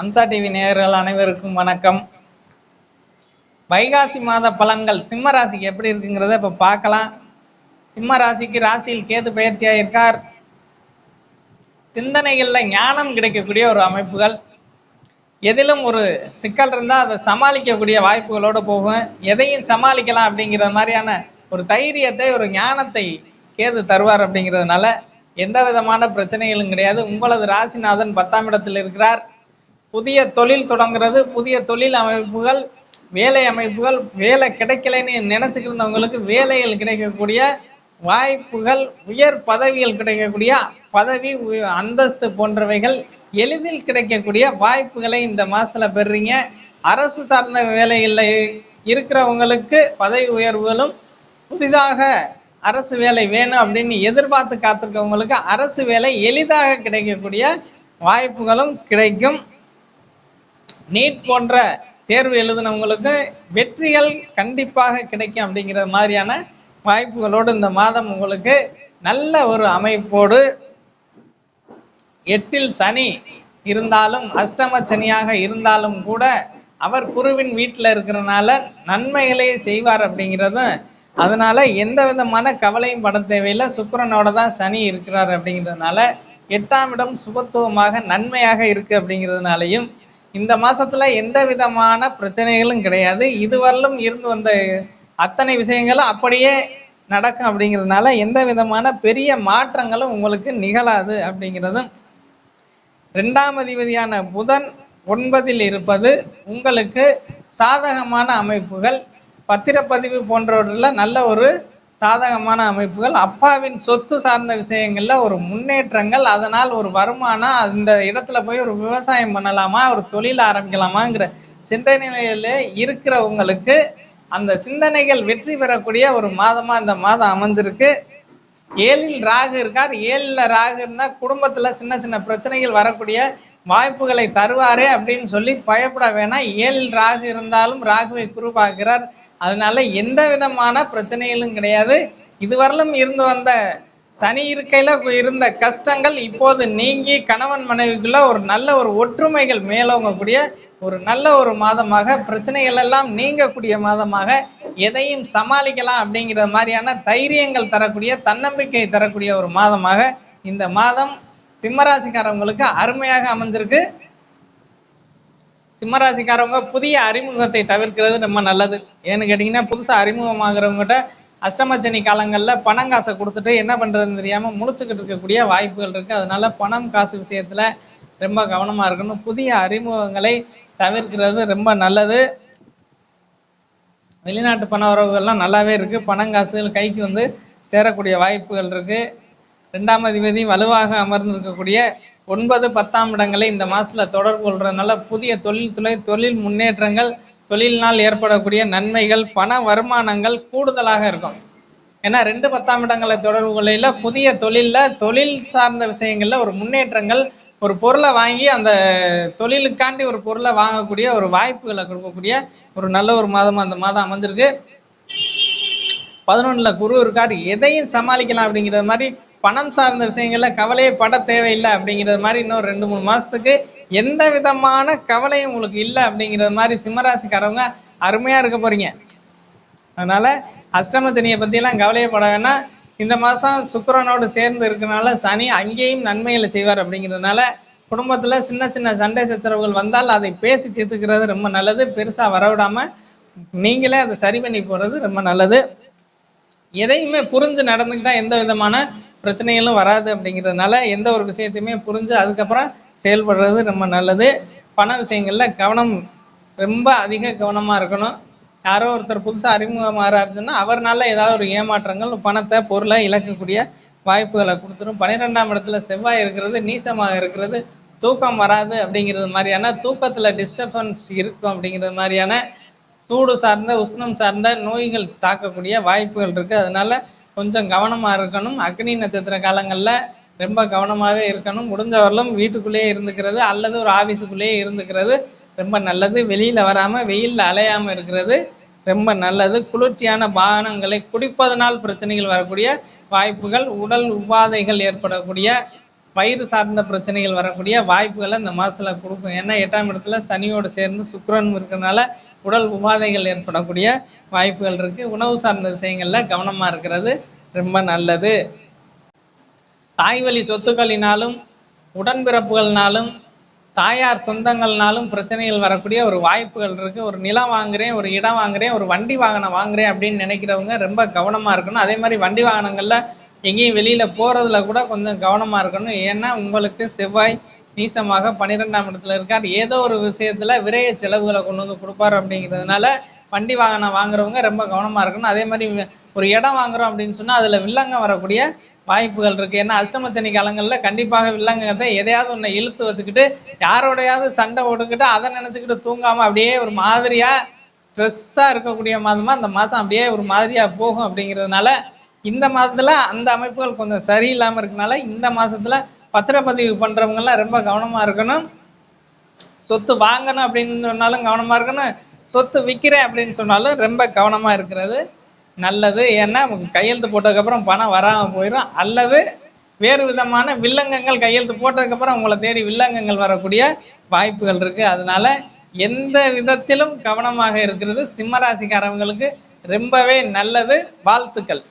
Amsa TV நேயர்கள் அனைவருக்கும் வணக்கம். வைகாசி மாத பலன்கள் சிம்ம ராசிக்கு எப்படி இருக்குங்கிறத இப்போ பார்க்கலாம். சிம்ம ராசிக்கு ராசியில் கேது பயிற்சியாக இருக்கார் சிந்தனைகளில் ஞானம் கிடைக்கக்கூடிய ஒரு அமைப்புகள். எதிலும் ஒரு சிக்கல் இருந்தால் அதை சமாளிக்கக்கூடிய வாய்ப்புகளோடு போகும். எதையும் சமாளிக்கலாம் அப்படிங்கிற மாதிரியான ஒரு தைரியத்தை ஒரு ஞானத்தை கேது தருவார் அப்படிங்கிறதுனால எந்த விதமான பிரச்சனைகளும் கிடையாது. உங்களது ராசிநாதன் பத்தாம் இடத்தில் இருக்கிறார். புதிய தொழில் தொடங்குறது புதிய தொழில் அமைப்புகள் வேலை அமைப்புகள் வேலை கிடைக்கலைன்னு நினச்சிக்கிருந்தவங்களுக்கு வேலைகள் கிடைக்கக்கூடிய வாய்ப்புகள் உயர் பதவிகள் கிடைக்கக்கூடிய பதவி உய- அந்தஸ்து போன்றவைகள் எளிதில் கிடைக்கக்கூடிய வாய்ப்புகளை இந்த மாதத்தில் பெறுறீங்க அரசு சார்ந்த வேலைகளில் இருக்கிறவங்களுக்கு பதவி உயர்வுகளும் புதிதாக அரசு வேலை வேணும் அப்படின்னு எதிர்பார்த்து காத்திருக்கவங்களுக்கு அரசு வேலை எளிதாக கிடைக்கக்கூடிய வாய்ப்புகளும் கிடைக்கும். நீட் போன்ற தேர்வு எழுதினவங்களுக்கு வெற்றிகள் கண்டிப்பாக கிடைக்கும் அப்படிங்கிற மாதிரியான வாய்ப்புகளோடு இந்த மாதம் உங்களுக்கு நல்ல ஒரு அமைப்போடு எட்டில் சனி இருந்தாலும் அஷ்டம சனியாக இருந்தாலும் கூட அவர் குருவின் வீட்டில் இருக்கிறனால நன்மைகளே செய்வார் அப்படிங்கிறதும் அதனால எந்த விதமான கவலையும் பட தேவையில்லை. சுக்கரனோட தான் சனி இருக்கிறார் அப்படிங்கிறதுனால எட்டாம் இடம் சுபத்துவமாக நன்மையாக இருக்கு அப்படிங்கிறதுனாலையும் இந்த மாசத்துல எந்த விதமான பிரச்சனைகளும் கிடையாது. இதுவரையிலும் இருந்து வந்த அத்தனை விஷயங்களும் அப்படியே நடக்கும் அப்படிங்கிறதுனால எந்த விதமான பெரிய மாற்றங்களும் உங்களுக்கு நிகழாது அப்படிங்கிறதும் ரெண்டாம் அதிபதியான புதன் ஒன்பதில் இருப்பது உங்களுக்கு சாதகமான அமைப்புகள் பத்திரப்பதிவு போன்றவற்றில் நல்ல ஒரு சாதகமான அமைப்புகள். அப்பாவின் சொத்து சார்ந்த விஷயங்களில் ஒரு முன்னேற்றங்கள் அதனால் ஒரு வருமானம் அந்த இடத்துல போய் ஒரு விவசாயம் பண்ணலாமா ஒரு தொழில் ஆரம்பிக்கலாமாங்கிற சிந்தனையில இருக்கிறவங்களுக்கு அந்த சிந்தனைகள் வெற்றி பெறக்கூடிய ஒரு மாதமாக இந்த மாதம் அமைஞ்சிருக்கு. ஏழில் ராகு இருக்கார். ஏழில் ராகு இருந்தால் குடும்பத்தில் சின்ன சின்ன பிரச்சனைகள் வரக்கூடிய வாய்ப்புகளை தருவாரே அப்படின்னு சொல்லி பயப்பட வேணாம். ஏழில் ராகு இருந்தாலும் ராகுவை குரு பார்க்கிறார். அதனால எந்த விதமான பிரச்சனைகளும் கிடையாது. இதுவரையிலும் இருந்து வந்த சனி இருக்கையில் இருந்த கஷ்டங்கள் இப்போது நீங்கி கணவன் மனைவிக்குள்ள ஒரு நல்ல ஒரு ஒற்றுமைகள் மேலோங்கக்கூடிய ஒரு நல்ல ஒரு மாதமாக பிரச்சனைகள் எல்லாம் நீங்கக்கூடிய மாதமாக எதையும் சமாளிக்கலாம் அப்படிங்கிற மாதிரியான தைரியங்கள் தரக்கூடிய தன்னம்பிக்கை தரக்கூடிய ஒரு மாதமாக இந்த மாதம் சிம்மராசிக்காரவங்களுக்கு அருமையாக அமைஞ்சிருக்கு. சிம்மராசிக்காரவங்க புதிய அறிமுகத்தை தவிர்க்கிறது ரொம்ப நல்லது. ஏன்னு கேட்டிங்கன்னா புதுசாக அறிமுகமாகிறவங்ககிட்ட அஷ்டமச்சனி காலங்களில் பணம் காசை கொடுத்துட்டு என்ன பண்ணுறதுன்னு தெரியாமல் முழிச்சுக்கிட்டு இருக்கக்கூடிய வாய்ப்புகள் இருக்குது அதனால பணம் காசு விஷயத்தில் ரொம்ப கவனமாக இருக்கணும். புதிய அறிமுகங்களை தவிர்க்கிறது ரொம்ப நல்லது. வெளிநாட்டு பண உறவுகள்லாம் நல்லாவே இருக்குது பணம் காசுகள் கைக்கு வந்து சேரக்கூடிய வாய்ப்புகள் இருக்குது ரெண்டாம் அதிபதி வலுவாக அமர்ந்திருக்கக்கூடிய ஒன்பது பத்தாம் இடங்களை இந்த மாதத்தில் தொடர்பு கொள்றதுனால புதிய தொழில் துறை தொழில் முன்னேற்றங்கள் தொழிலினால் ஏற்படக்கூடிய நன்மைகள் பண வருமானங்கள் கூடுதலாக இருக்கும். ஏன்னா ரெண்டு பத்தாம் இடங்களை தொடர்பு கொள்ளையில் புதிய தொழிலில் தொழில் சார்ந்த விஷயங்களில் ஒரு முன்னேற்றங்கள் ஒரு பொருளை வாங்கி அந்த தொழிலுக்காண்டி ஒரு பொருளை வாங்கக்கூடிய ஒரு வாய்ப்புகளை கொடுக்கக்கூடிய ஒரு நல்ல ஒரு மாதம் அந்த மாதம் அமைஞ்சிருக்கு. பதினொன்றில் குரு இருக்கார். எதையும் சமாளிக்கலாம் அப்படிங்கிற மாதிரி பணம் சார்ந்த விஷயங்கள்ல கவலையே பட தேவையில்லை அப்படிங்கிறது மாதிரி இன்னும் ரெண்டு மூணு மாதத்துக்கு எந்த விதமான கவலையும் உங்களுக்கு இல்லை அப்படிங்கிறது மாதிரி சிம்மராசிக்காரவங்க அருமையாக இருக்க போறீங்க. அதனால அஷ்டம சனியை பற்றிலாம் கவலையே பட வேணாம். இந்த மாதம் சுக்கரனோடு சேர்ந்து இருக்கனால சனி அங்கேயும் நன்மைகளை செய்வார் அப்படிங்கிறதுனால குடும்பத்தில் சின்ன சின்ன சண்டை சச்சரவுகள் வந்தால் அதை பேசி தீர்த்துக்கிறது ரொம்ப நல்லது. பெருசாக வரவிடாமல் நீங்களே அதை சரி பண்ணி போகிறது ரொம்ப நல்லது. எதையுமே புரிஞ்சு நடந்துக்கிட்டா எந்த விதமான பிரச்சனைகளும் வராது அப்படிங்கிறதுனால எந்த ஒரு விஷயத்தையுமே புரிஞ்சு அதுக்கப்புறம் செயல்படுறது ரொம்ப நல்லது. பண விஷயங்களில் கவனம் ரொம்ப அதிக கவனமாக இருக்கணும். யாரோ ஒருத்தர் புதுசாக அறிமுகமாகறாருன்னா அவர்னால ஏதாவது ஒரு ஏமாற்றங்கள் பணத்தை பொருளை இழக்கக்கூடிய வாய்ப்புகளை கொடுத்துரும். பன்னிரெண்டாம் இடத்துல செவ்வாய் இருக்கிறது நீசமாக இருக்கிறது தூக்கம் வராது அப்படிங்கிறது மாதிரியான தூக்கத்தில் டிஸ்டர்பன்ஸ் இருக்கும் அப்படிங்கிறது மாதிரியான சூடு சார்ந்த உஷ்ணம் சார்ந்த நோய்கள் தாக்கக்கூடிய வாய்ப்புகள் இருக்குது அதனால் கொஞ்சம் கவனமாக இருக்கணும். அக்னி நட்சத்திர காலங்களில் ரொம்ப கவனமாகவே இருக்கணும். முடிஞ்ச வரலும் வீட்டுக்குள்ளேயே இருந்துக்கிறது அல்லது ஒரு ஆஃபீஸுக்குள்ளேயே இருந்துக்கிறது ரொம்ப நல்லது. வெளியில் வராமல் வெயிலில் அலையாமல் இருக்கிறது ரொம்ப நல்லது. குளிர்ச்சியான பானங்களை குடிப்பதனால் பிரச்சனைகள் வரக்கூடிய வாய்ப்புகள் உடல் உபாதைகள் ஏற்படக்கூடிய வயிறு சார்ந்த பிரச்சனைகள் வரக்கூடிய வாய்ப்புகளை இந்த மாதத்தில் கொடுக்கும். ஏன்னா எட்டாம் இடத்துல சனியோடு சேர்ந்து சுக்கரன் இருக்கிறனால உடல் உபாதைகள் ஏற்படக்கூடிய வாய்ப்புகள் இருக்குது உணவு சார்ந்த விஷயங்களில் கவனமாக இருக்கிறது ரொம்ப நல்லது. தாய்வழி சொத்துக்களினாலும் உடன்பிறப்புகள்னாலும் தாயார் சொந்தங்கள்னாலும் பிரச்சனைகள் வரக்கூடிய ஒரு வாய்ப்புகள் இருக்குது ஒரு நிலம் வாங்குறேன் ஒரு இடம் வாங்குறேன் ஒரு வண்டி வாகனம் வாங்குறேன் அப்படின்னு நினைக்கிறவங்க ரொம்ப கவனமாக இருக்கணும். அதே மாதிரி வண்டி வாகனங்களில் எங்கேயும் வெளியில் போகிறதுல கூட கொஞ்சம் கவனமாக இருக்கணும். ஏன்னா உங்களுக்கு செவ்வாய் நீசமாக பன்னிரெண்டாம் இடத்துல இருக்கார். ஏதோ ஒரு விஷயத்தில் விரைய செலவுகளை கொண்டு வந்து கொடுப்பாரு அப்படிங்கிறதுனால வண்டி வாகனம் வாங்குறவங்க ரொம்ப கவனமாக இருக்கணும். அதே மாதிரி ஒரு இடம் வாங்குறோம் அப்படின்னு சொன்னால் அதில் வில்லங்கம் வரக்கூடிய வாய்ப்புகள் இருக்குது ஏன்னா அஷ்டமத்தனி காலங்களில் கண்டிப்பாக வில்லங்கத்தை எதையாவது ஒன்றை இழுத்து வச்சுக்கிட்டு யாரோடையாவது சண்டை போட்டுக்கிட்டு அதை நினச்சிக்கிட்டு தூங்காமல் அப்படியே ஒரு மாதிரியாக ஸ்ட்ரெஸ்ஸாக இருக்கக்கூடிய மாதமாக அந்த மாதம் அப்படியே ஒரு மாதிரியாக போகும் அப்படிங்கிறதுனால இந்த மாதத்தில் அந்த அமைப்புகள் கொஞ்சம் சரியில்லாமல் இருக்கனால இந்த மாதத்தில் பத்திரப்பதிவு பண்ணுறவங்கெல்லாம் ரொம்ப கவனமாக இருக்கணும். சொத்து வாங்கணும் அப்படின்னு சொன்னாலும் கவனமாக இருக்கணும். சொத்து விற்கிறேன் அப்படின்னு சொன்னாலும் ரொம்ப கவனமாக இருக்கிறது நல்லது. ஏன்னா கையெழுத்து போட்டதுக்கப்புறம் பணம் வராமல் போயிடும் அல்லது வேறு விதமான வில்லங்கங்கள் கையெழுத்து போட்டதுக்கப்புறம் உங்களை தேடி வில்லங்கங்கள் வரக்கூடிய வாய்ப்புகள் இருக்குது அதனால எந்த விதத்திலும் கவனமாக இருக்கிறது. சிம்மராசிக்காரவங்களுக்கு ரொம்பவே நல்லது. வாழ்த்துக்கள்.